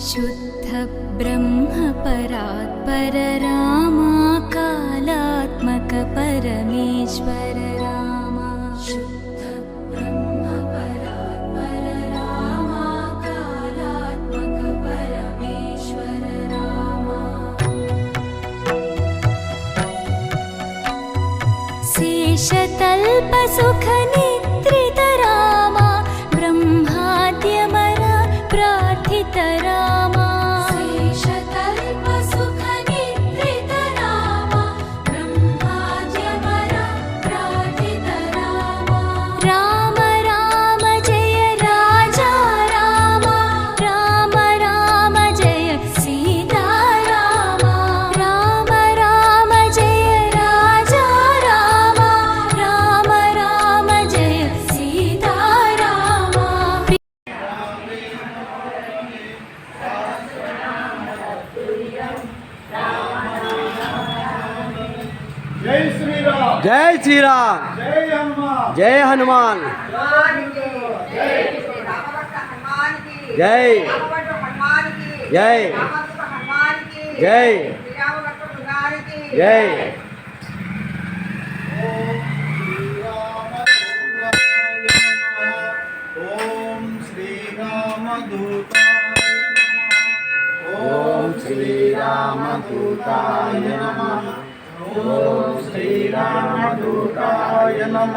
शुद्धब्रह्मपरात्पररामाकालात्मकपरमेश्वर। ब्रह्म శ్రీరామ్ జై శ్రీరామ్ జై హనుమాన్ జై హనుమాన్ జై జై జై జై ఓం శ్రీరామదూతాయ ఓం శ్రీరామదూతాయ నమ ఓం శ్రీరామదూతాయ నమ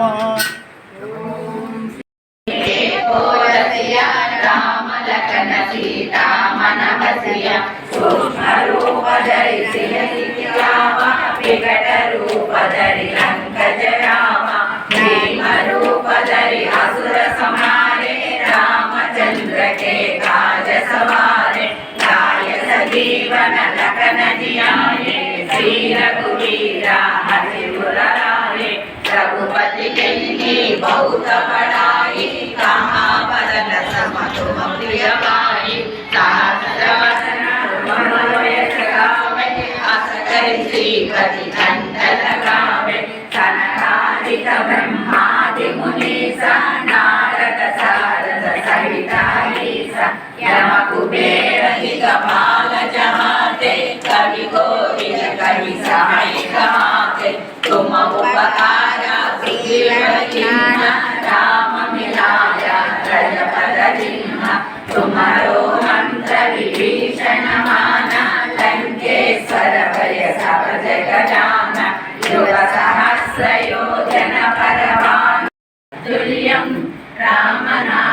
వికటరూపధరి అంకజ రామ భీమరూపధరి అసుర సమారే రామచంద్ర కే కాజ సవారే నాయక జీవన లకన జియాయే వీరకు వీర హరిమురారే రఘుపతి చెల్లి భౌత పడాయి కామాపదన సమతుమ ప్రియమాయి సహస్రవదన మమయకామే అసకరిసి పది దండనకామే సనకాదిక బ్రహ్మాది మునీసా दिगपाल जहाते कवि गोविंद कवि सहाय गाते तुम उपकार प्रियकीन राम मिलाया रजपद चिन्ह तुम्हारो मंत्र विभीषण माना लंकेश्वर भय सब जग जाना युग सहस्र योजन परवान तुल्यं राम नाम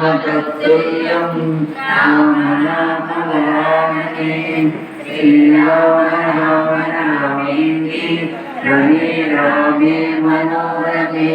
तत्तुल्यं राम नाम वरानने श्रीराम राम रामेति रमे रामे मनोरमे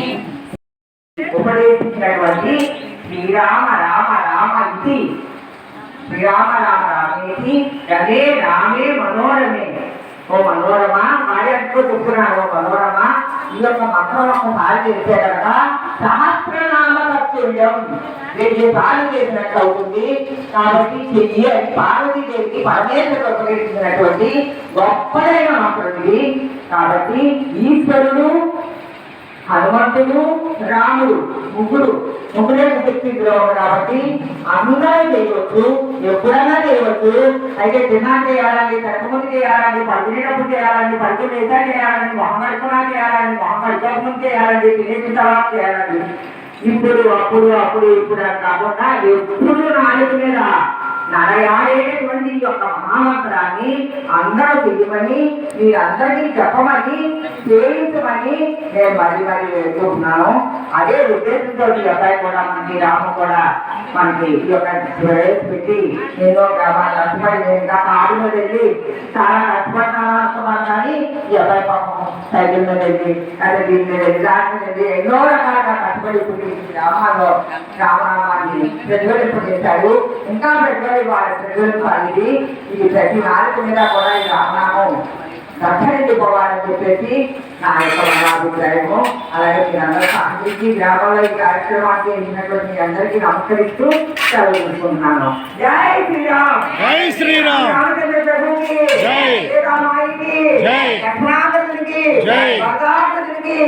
ఉపదేశించినటువంటి శ్రీరామ రామ రామ ఇది శ్రీరామ రామ రామేతి. రమే రామే మనోరమే. ఓ మనోరమ? మాట్లాడుతూ చెప్తున్నాను ఓ మనోరమ? ఈ యొక్క మంత్రం ఒక్కసారి చేస్తే కనుక సహస్రనామ తత్తుల్యం వెయ్యి సార్లు చేసినట్టు అవుతుంది. కాబట్టి చెయ్యి అని పార్వతీదేవికి పరమేశ్వరుడు ఉపయోగించినటువంటి గొప్పదైన మంత్రం ఇది కాబట్టి ఈశ్వరుడు హనుమంతుడు రాముడు ముగ్గురు ముగ్గురే శక్తి కాబట్టి అందరూ చేయవచ్చు ఎప్పుడైనా చేయవచ్చు అయితే దినాన్ని చేయాలని కనుమతి చేయాలని పంచినప్పుడు చేయాలని పద్య లేదా చేయాలని మొహమ్మడుకునా చేయాలని మొహమ్మడుకోసం చేయాలని విలేజ్ తర్వాత చేయాలని ఇప్పుడు అప్పుడు అప్పుడు ఇప్పుడు కాకుండా ఎప్పుడు నాలుగు మీద నడయాడేటటువంటి యొక్క మహామంత్రాన్ని అందరూ తెలియమని మీరందరికీ చెప్పమని చేయించమని నేను మరి మరి వెళ్తున్నాను అదే ఉద్దేశంతో ఈ అబ్బాయి కూడా మనకి రాము కూడా మనకి ఈ యొక్క పెట్టి ఎన్నో కష్టపడి నేను ఇంకా మీద వెళ్ళి చాలా కష్టపడ్డాను అనుకున్నాను కానీ ఈ అబ్బాయి పాపం సైకిల్ మీద వెళ్ళి అదే దీని మీద వెళ్ళి దాని మీద వెళ్ళి ఎన్నో రకాలుగా కష్టపడి ఇప్పుడు ఈ గ్రామాల్లో రామనామాన్ని ప్రజ్వలింపజేశాడు ఇంకా ప్రజ్వలివ్వాలి ప్రజ్వలింపాలి ఇది ఇది ప్రతి నాలుగు మీద కూడా ఈ రామనామం దర్శనించుకోవాలని చెప్పేసి నా యొక్క మన అభిప్రాయము అలాగే మీరందరూ సహకరించి గ్రామంలో ఈ కార్యక్రమానికి వెళ్ళినటువంటి మీ అందరికీ నమస్కరిస్తూ చదువుకుంటున్నాను జై శ్రీరామ్ జై శ్రీరామ్ రామచంద్ర ప్రభుకి జై. సీతామాయికి జై. లక్ష్మణాచంద్రునికి జై. భద్రాచంద్రునికి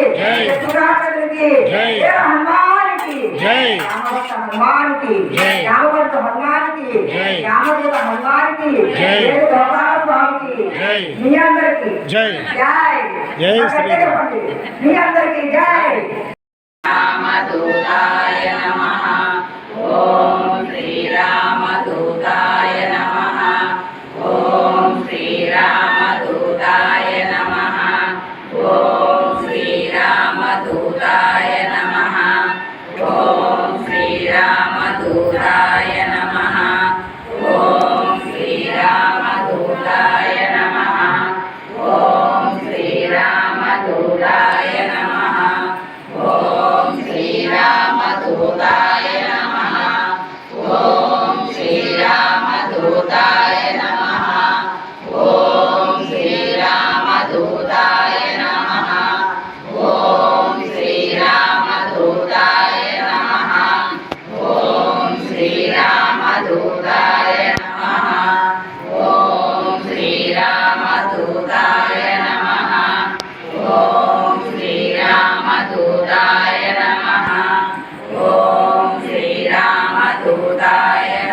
की जय हनुमान की जय रामभक्त भगवान की जय रामदेव हनुमान की जय भगवान स्वामी की जय मी अंदर की जय जय जय श्री मी अंदर की जय रामदूताय नमः ॐ श्रीरामदूताय नमः Buddhaya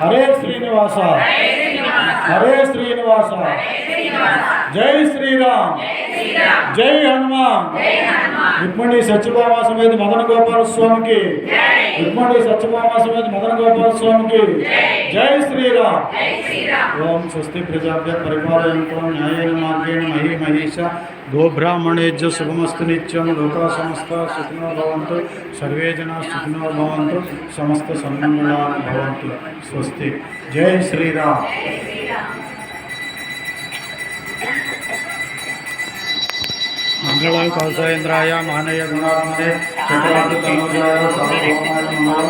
హరే శ్రీనివాస. హరే శ్రీనివాస. జై శ్రీరామ్. జై హనుమాన్. రుక్మిణి సత్యభామ సమేత మదన గోపాల స్వామికి. రుక్మిణి సత్యభామ సమేత మదన గోపాల స్వామికి. జై శ్రీరామ్. ఓం స్వస్తి ప్రజాభ్య పరిపాలయంతో న్యాయేన మార్గేణ మహి మహేష గోబ్రాహ్మణేజ్య శుభమస్తు నిత్యం లోకా సమస్త సుఖినో భవంతు. సర్వే జనా సుఖినో భవంతు. సమస్త సన్మంగళాన్ని భవంతు. స్వస్తి. జై శ్రీరామ్. మంగళాయ కౌశలేంద్రాయ మానయ గుణాత్మనే చక్రవర్తి తనోజాయ సార్వభౌమాయ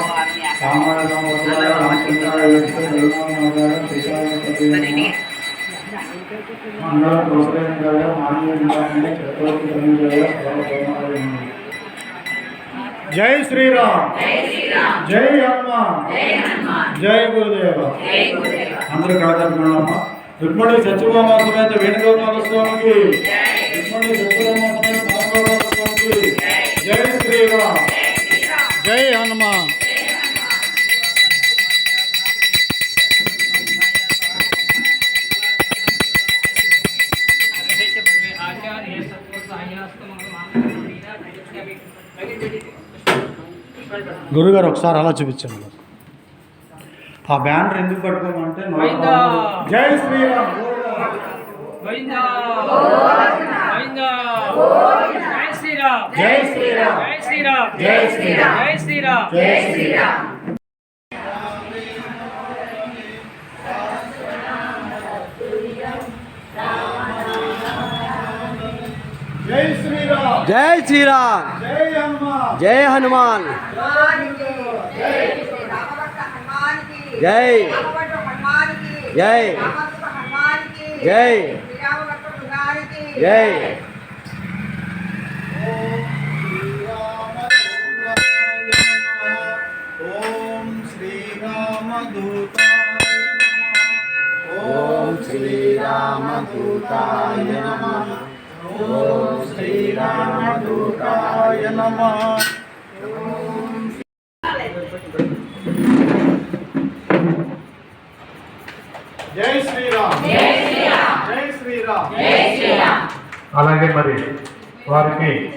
రామాయ సంవత్సరాయ రామచంద్రాయ యోగితే దేవాయ శిశాయ మంగళ మానవ చక్రవర్తి జై శ్రీరామ్. జై హనుమాన్. జై గురుదేవ. అందరూ కాదనుకున్నామా రుక్మణి సత్యభామ సమేత వేణుగోపాల స్వామికి రుక్మణి సత్యభామ సమేత మహాగోపాల స్వామికి జై శ్రీరామ్. గురుగారు ఒకసారి అలా చూపించండి. ఆ బ్యానర్ ఎందుకు పట్టుకోమంటే నవరత్నాలు- జై శ్రీరామ్. గోవిందా గోవిందా జై శ్రీరామ్. జై శ్రీరామ్. జై శ్రీరామ్. జై శ్రీరామ్. జై శ్రీరామ్. జై శ్రీరామ్. జై శ్రీరామ్. జై శ్రీరామ్. జై హనుమాన్. జై హనుమాన్. जय। जय। जय। जय। ॐ श्रीरामदूताय नमः। ॐ श्रीरामदूताय नमः। జై శ్రీరామ్. జై శ్రీరామ్. జై శ్రీరామ్. జై శ్రీరామ్. అలాగే మరి వారికి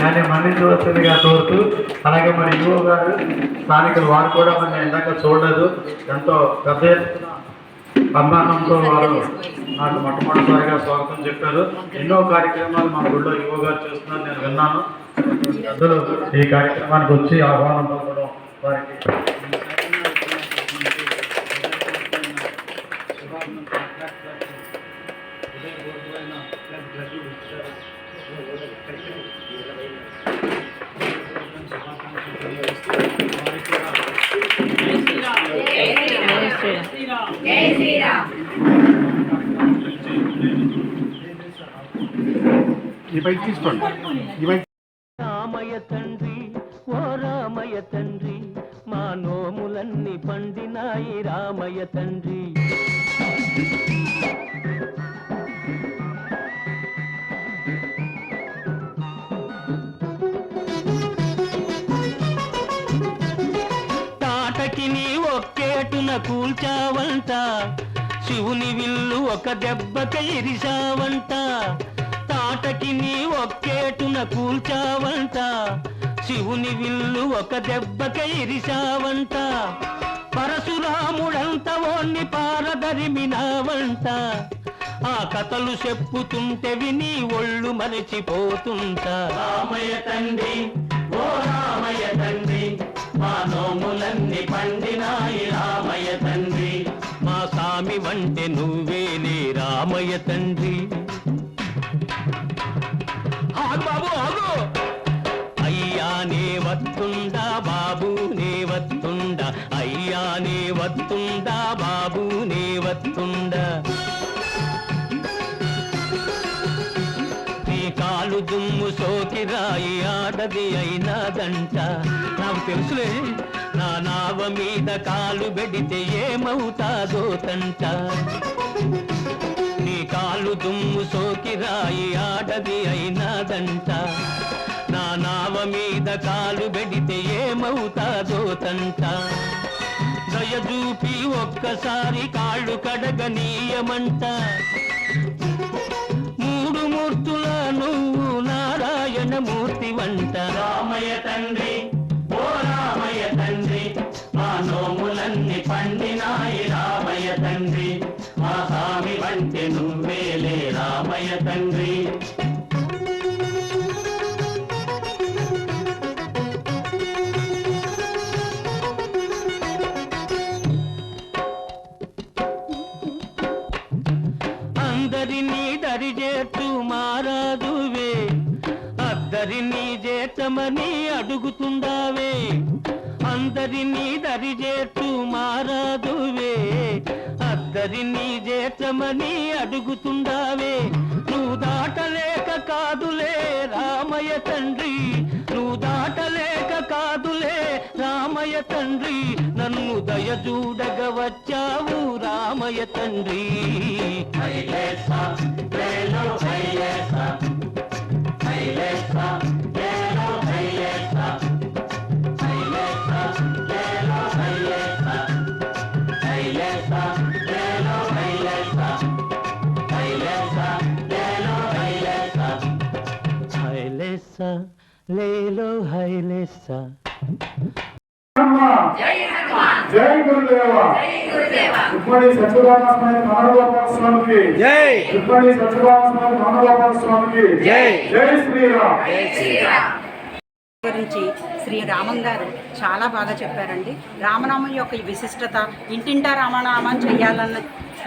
ఆయన మన్నించవలసిందిగా కోరుతూ అలాగే మరి యువ గారు స్థానికులు వారు కూడా మన ఇందాక చూడలేదు. ఎంతో పెద్ద అభిమానంతో వారు నాకు మొట్టమొదటిసారిగా స్వాగతం చెప్పారు. ఎన్నో కార్యక్రమాలు మన గుళ్ళో యువ గారు చేస్తున్నారు. నేను విన్నాను. అందరూ ఈ కార్యక్రమానికి వచ్చి ఆహ్వానం పలకడం వారికి తీసుకోండి. ఈ రామయ్య తండ్రి ఓ రామయ్య తండ్రి మా నోములన్నీ పండినాయి రామయ్య తండ్రి. తాటకి నీ ఒక్కేటున కూల్చావంట శివుని విల్లు ఒక దెబ్బక ఇరిశావంట తాటకి నీ ఒక్కేటున కూల్చావంట. శివుని విల్లు ఒక దెబ్బక ఇరిశావంట. పరశురాముడంత ఓన్ని పారదరిమినావంట. ఆ కథలు చెప్పుతుంటే విని ఒళ్ళు మరిచిపోతుంటా. రామయ్య తండ్రి ఓ రామయ్య తండ్రి మా నోములన్నీ పండినాయి రామయ్య తండ్రి. మా సామి వంటే నువ్వేలే రామయ్య తండ్రి. రాయి అయినాదంట. నాకు తెలుసులే నా నావ మీద కాలు పెడితే ఏమవుతాదో తంట. నీ కాలు దుమ్ము సోకి రాయి ఆడది అయినాదంట. నా నావ మీద కాలు పెడితే ఏమవుతాదో తంట. దయచూపి ఒక్కసారి కాళ్ళు కడగనీయమంట. మూడు మూర్తుల నువ్వు నారాయణ వంట. రామయ్య తండ్రి ఓ రామయ్య తండ్రి మా నోములన్నీ పండినాయి రామయ్య తండ్రి. మా స్వామి వంటి నువ్వేలే రామయ్య తండ్రి. మారాదువే అడుగుతుండావే. అందరినీ దరిచేర్చు మారాదువే. అద్దరినీ చేర్చమని అడుగుతుండావే. నువ్వు దాటలేక కాదులే రామయ్య తండ్రి. నువ్వు దాటలేక కాదులే రామయ్య తండ్రి. నన్ను దయచూడగ వచ్చావు రామయ్య తండ్రి. హైలేసా, లేలో లేలో హైలేసా జై గురుదేవ. ఇప్పటి సత్యరామస్వామి మనోగోపాల స్వామికి. జై. ఇప్పటి సత్యరామస్వామి మనోగోపాల స్వామికి. జై. జై శ్రీరామ్. గురించి శ్రీ రామం గారు చాలా బాగా చెప్పారండి. రామనామం యొక్క విశిష్టత ఇంటింటా రామనామం చేయాలన్న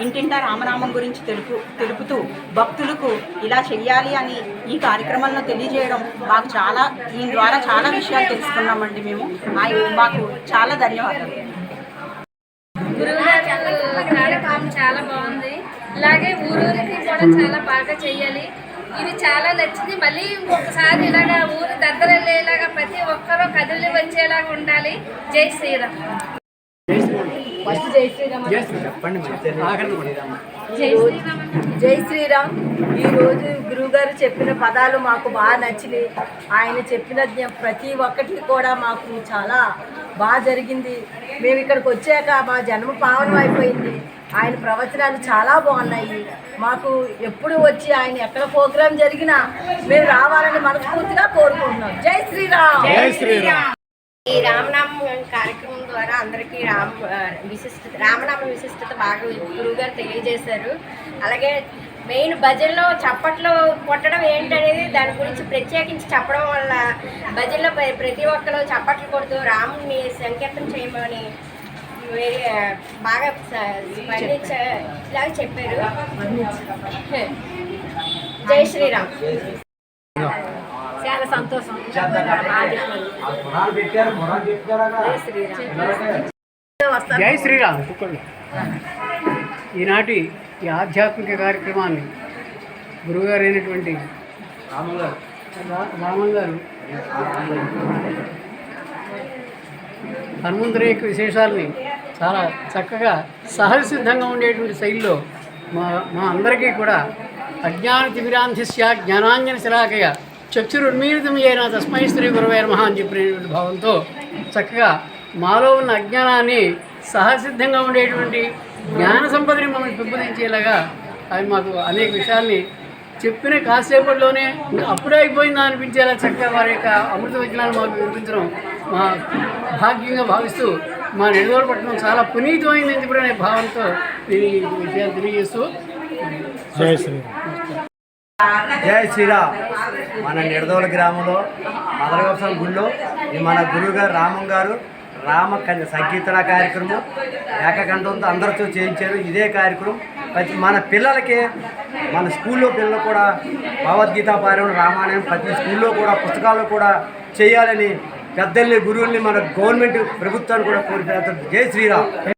ఇంటింటా రామనామం గురించి తెలుపు తెలుపుతూ భక్తులకు ఇలా చెయ్యాలి అని ఈ కార్యక్రమంలో తెలియజేయడం మాకు చాలా దీని ద్వారా చాలా విషయాలు తెలుసుకున్నామండి మేము. ఆయన మాకు చాలా ధన్యవాదాలు. కార్యక్రమం చాలా బాగుంది. అలాగే ఊరూరికి కూడా చాలా బాగా చెయ్యాలి. ఇది చాలా నచ్చింది. మళ్ళీ ఇంకొకసారి ఇలాగా ఊరు దగ్గర వెళ్ళేలాగా ప్రతి ఒక్కరూ కదిలి వచ్చేలాగా ఉండాలి. జై శ్రీరామ్. జై శ్రీరామ్ జై శ్రీరామ్ ఈరోజు గురువుగారు చెప్పిన పదాలు మాకు బాగా నచ్చినాయి. ఆయన చెప్పిన జ్ఞ- ప్రతి ఒక్కటి కూడా మాకు చాలా బాగా జరిగింది. మేము ఇక్కడికి వచ్చాక మా జన్మ పావనం అయిపోయింది. ఆయన ప్రవచనాలు చాలా బాగున్నాయి. మాకు ఎప్పుడు వచ్చి ఆయన ఎక్కడ ప్రోగ్రాం జరిగినా మేము రావాలని మనస్ఫూర్తిగా కోరుకుంటున్నాం. జై శ్రీరామ్. జై శ్రీరామ్. ఈ రామనామం కార్యక్రమం ద్వారా అందరికీ రామ విశిష్టత రామనామ విశిష్టత బాగా గురువు గారు తెలియజేశారు. అలాగే మెయిన్ భజనలో చప్పట్లు కొట్టడం ఏంటనేది దాని గురించి ప్రత్యేకించి చెప్పడం వల్ల భజనలో ప్ర- ప్రతి ఒక్కరు చప్పట్లు కొడుతూ రాముడిని సంకీర్తన చేయమని బాగా స్పందించేలాగా చెప్పారు. జై శ్రీరామ్. సంతోషం. జై శ్రీరామ్. ఈనాటి ఈ ఆధ్యాత్మిక కార్యక్రమాన్ని గురువుగారు అయినటువంటి రామన్ గారు హనుమంతుని యొక్క విశేషాలని చాలా చక్కగా సహజ సిద్ధంగా ఉండేటువంటి శైలిలో మా మా అందరికీ కూడా అజ్ఞాన తిమిరాంధిస్య జ్ఞానాంజన శిలాకయ చక్షురున్మీలితం అయిన తస్మై శ్రీ గురవే నమః అని చెప్పినటువంటి భావంతో చక్కగా మాలో ఉన్న అజ్ఞానాన్ని సహసిద్ధంగా ఉండేటువంటి జ్ఞాన సంపదని మనం పెంపొందించేలాగా ఆయన మాకు అనేక విషయాల్ని చెప్పిన కాసేపట్లోనే అప్పుడే అయిపోయిందా అనిపించేలా చక్కగా వారి యొక్క అమృత వచనాలు మాకు వినిపించడం మా భాగ్యంగా భావిస్తూ మా నిడదోలు పట్టణం చాలా పునీతమైంది ఇప్పుడు అనే భావంతో నేను ఈ విషయాలు తెలియజేస్తూ జై శ్రీరామ్. జై శ్రీరామ్. మన నిడదోల గ్రామంలో మదరగోసం గుళ్ళో మన గురువు గారు రామం గారు రామ సంకీర్తన కార్యక్రమం ఏకకంఠంతో అందరితో చేయించారు. ఇదే కార్యక్రమం ప్రతి మన పిల్లలకి మన స్కూల్లో పిల్లలు కూడా భగవద్గీత పారాయణ రామాయణం ప్రతి స్కూల్లో కూడా పుస్తకాలు కూడా చేయాలని పెద్దల్ని గురువుల్ని మన గవర్నమెంట్ ప్రభుత్వాన్ని కూడా కోరిపోతారు జై శ్రీరామ్.